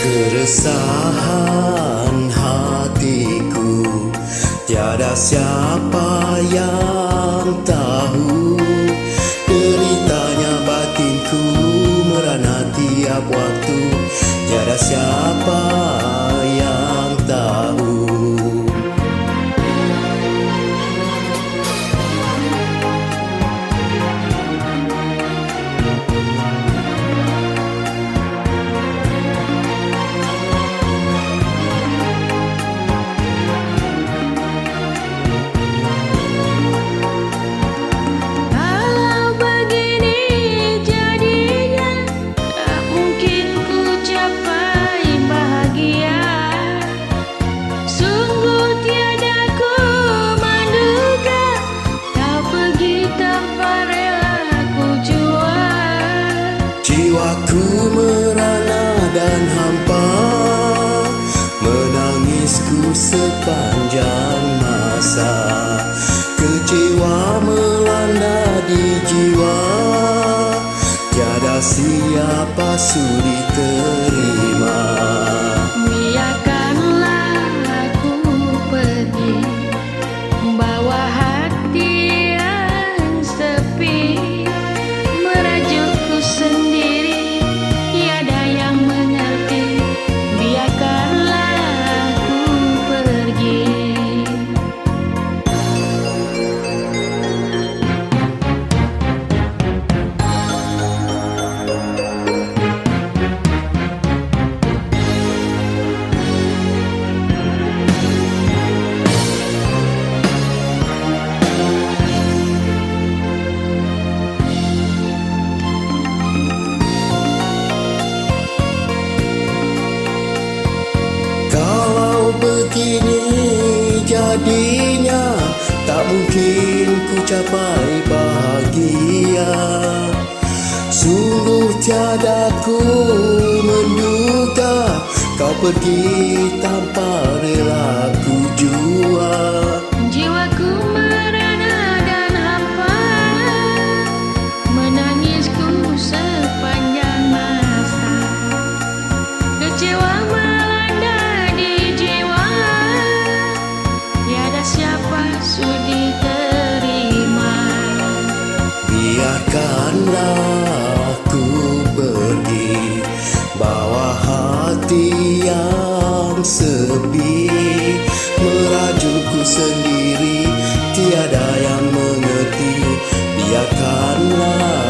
Keresahan hatiku. Tiada siapa yang tahu dan hampa Menangisku sepanjang masa. Kecewa melanda di jiwa Tiada siapa sudi terima Begini jadinya Tak mungkin ku capai bahagia. Sungguh tiada ku menduga Kau pergi tanpa rela ku jua. Jiwaku hati yang sepi. Merajukku sendiri Tiada yang mengerti. Biarkanlah